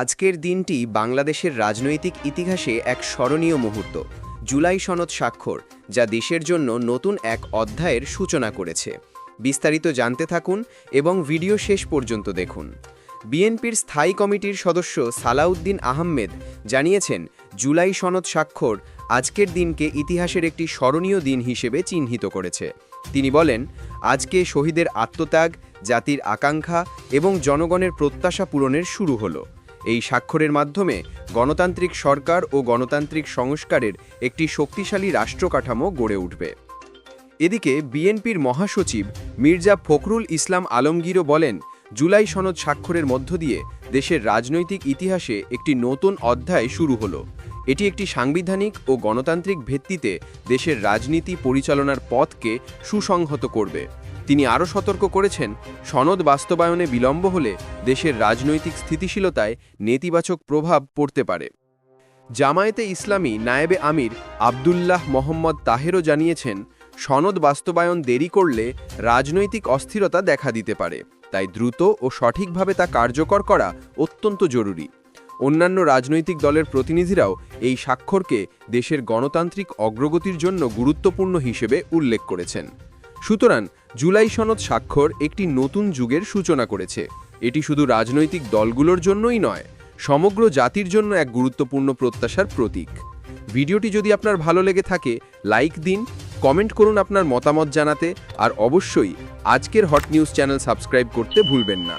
আজকের দিনটি বাংলাদেশের রাজনৈতিক ইতিহাসে এক স্মরণীয় মুহূর্ত, জুলাই সনদ স্বাক্ষর, যা দেশের জন্য নতুন এক অধ্যায়ের সূচনা করেছে। বিস্তারিত জানতে থাকুন এবং ভিডিও শেষ পর্যন্ত দেখুন। বিএনপির স্থায়ী কমিটির সদস্য সালাউদ্দিন আহমেদ জানিয়েছেন, জুলাই সনদ স্বাক্ষর আজকের দিনকে ইতিহাসের একটি স্মরণীয় দিন হিসেবে চিহ্নিত করেছে। তিনি বলেন, আজকে শহীদের আত্মত্যাগ, জাতির আকাঙ্ক্ষা এবং জনগণের প্রত্যাশা পূরণের শুরু হলো। এই স্বাক্ষরের মাধ্যমে গণতান্ত্রিক সরকার ও গণতান্ত্রিক সংস্কারের একটি শক্তিশালী রাষ্ট্রকাঠামো গড়ে উঠবে। এদিকে বিএনপির মহাসচিব মির্জা ফখরুল ইসলাম আলমগীরও বলেন, জুলাই সনদ স্বাক্ষরের মধ্য দিয়ে দেশের রাজনৈতিক ইতিহাসে একটি নতুন অধ্যায় শুরু হলো। এটি একটি সাংবিধানিক ও গণতান্ত্রিক ভিত্তিতে দেশের রাজনীতি পরিচালনার পথকে সুসংহত করবে। তিনি আরও সতর্ক করেছেন, সনদ বাস্তবায়নে বিলম্ব হলে দেশের রাজনৈতিক স্থিতিশীলতায় নেতিবাচক প্রভাব পড়তে পারে। জামায়াতে ইসলামী নায়েবে আমির আবদুল্লাহ মোহাম্মদ তাহেরও জানিয়েছেন, সনদ বাস্তবায়ন দেরি করলে রাজনৈতিক অস্থিরতা দেখা দিতে পারে, তাই দ্রুত ও সঠিকভাবে তা কার্যকর করা অত্যন্ত জরুরি। অন্যান্য রাজনৈতিক দলের প্রতিনিধিরাও এই স্বাক্ষরকে দেশের গণতান্ত্রিক অগ্রগতির জন্য গুরুত্বপূর্ণ হিসেবে উল্লেখ করেছেন। সুতরাং জুলাই সনদ স্বাক্ষর একটি নতুন যুগের সূচনা করেছে। এটি শুধু রাজনৈতিক দলগুলোর জন্যই নয়, সমগ্র জাতির জন্য এক গুরুত্বপূর্ণ প্রত্যাশার প্রতীক। ভিডিওটি যদি আপনার ভালো লেগে থাকে, লাইক দিন, কমেন্ট করুন আপনার মতামত জানাতে, আর অবশ্যই আজকের হট নিউজ চ্যানেল সাবস্ক্রাইব করতে ভুলবেন না।